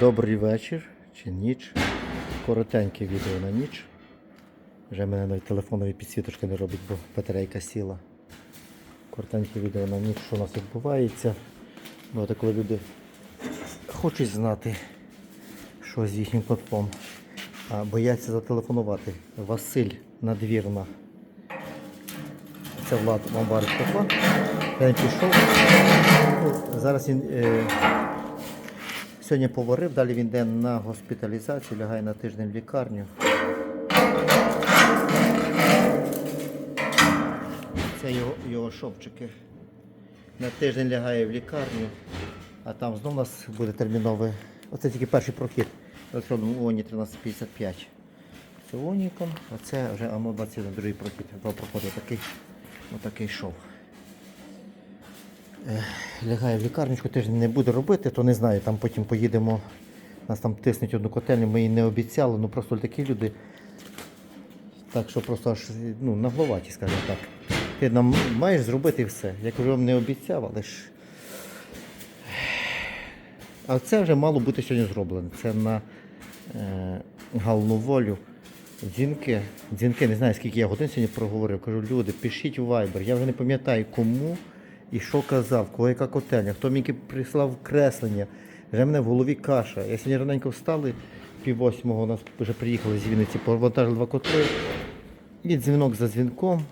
Добрий вечір чи ніч. Коротеньке відео на ніч. Вже мене навіть телефонові підсвіточки не робить, бо батарейка сіла. Коротеньке відео на ніч, що у нас відбувається. От коли люди хочуть знати, що з їхнім платформ, а бояться зателефонувати. Василь Надвірна. Це Влад вам варить котла. Я пішов. Зараз він е, сьогодні поварив, далі він йде на госпіталізацію, лягає на тиждень в лікарню. Це його, його шовчики. На тиждень лягає в лікарню, а там знову у нас буде терміновий. Оце тільки перший прохід електронному ООНі 1355. Це ООНіком, а це вже АМО 21 другий прохід. Два проходи такий, отакий шов. Лягає в лікарничку, тиждень не буде робити, то не знаю, там потім поїдемо. Нас там тиснуть одну котельню, ми їй не обіцяли, ну просто такі люди. Так що просто аж ну, нагловаті, скажімо так. Ти нам маєш зробити все. Я кажу, вам не обіцяв, але ж. А це вже мало бути сьогодні зроблено. Це на е, галну волю. Дзвінки, дзвінки, не знаю, скільки я годин сьогодні проговорив. Кажу, люди, пишіть у Viber. Я вже не пам'ятаю кому і що казав, кого яка котельня, хто мені прислав креслення. Вже в мене в голові каша. Я сьогодні раненько встали, пів восьмого у нас вже приїхали з Вінниці, повантажили два котли. І дзвінок за дзвінком.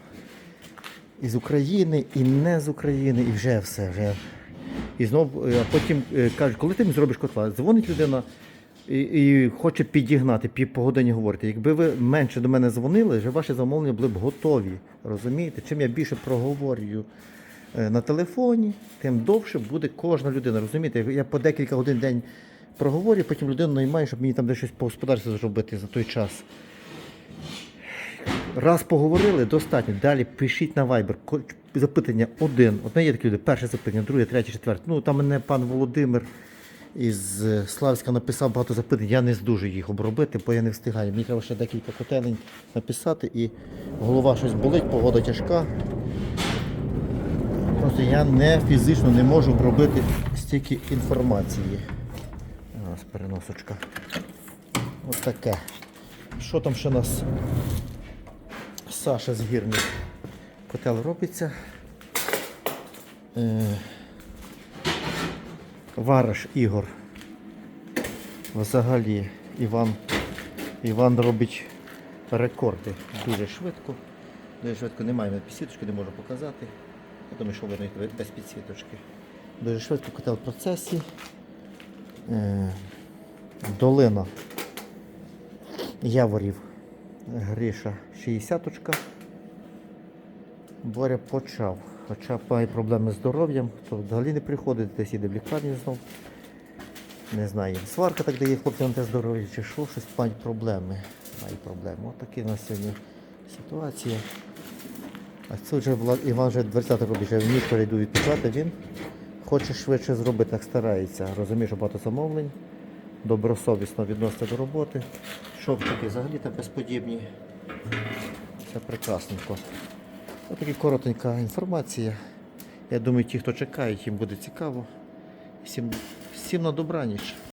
Із України, і не з України, і вже все. Вже. І знов, е, а потім е, кажуть, коли ти зробиш котла, дзвонить людина і, і хоче підігнати, пів по годині говорити. Якби ви менше до мене дзвонили, вже ваші замовлення були б готові. Розумієте? Чим я більше проговорюю на телефоні, тим довше буде кожна людина. Розумієте? Я по декілька годин день проговорю, потім людину наймаю, щоб мені там десь щось по господарству зробити за той час. Раз поговорили, достатньо. Далі пишіть на Viber. Запитання один. Одне є такі люди, перше запитання, друге, третє, четверте. Ну там мене пан Володимир із е, Славська написав багато запитань. Я не здужу їх обробити, бо я не встигаю. Мені треба ще декілька котелень написати і голова щось болить, погода тяжка. Просто я не фізично не можу обробити стільки інформації. Ось переносочка. Ось таке. Що там ще у нас? Саша з гірник. Котел робиться. Е, Вараш Ігор. Взагалі Іван, Іван робить рекорди дуже швидко. Дуже швидко немає мене підсвіточки, не можу показати. Я думаю, що видно без підсвіточки. Дуже швидко котел в процесі. Е, Долина Яворів. Гриша 60-очка. Боря почав. Хоча має проблеми з здоров'ям, то взагалі не приходить, десь іде в лікарні знов. Не знаю, сварка так дає хлопцям те здоров'я, чи що, щось мають проблеми. Мають проблеми. Ось такі у нас сьогодні ситуація. А це вже Іван вже 20 робить, вже в ніч перейду відпочати, він хоче швидше зробити, так старається. Розуміє, що багато замовлень, добросовісно відноситься до роботи. Шовчики взагалі там безподібні. Це прекрасненько. Ось така коротенька інформація. Я думаю, ті, хто чекає, їм буде цікаво. Всім, всім на добраніч.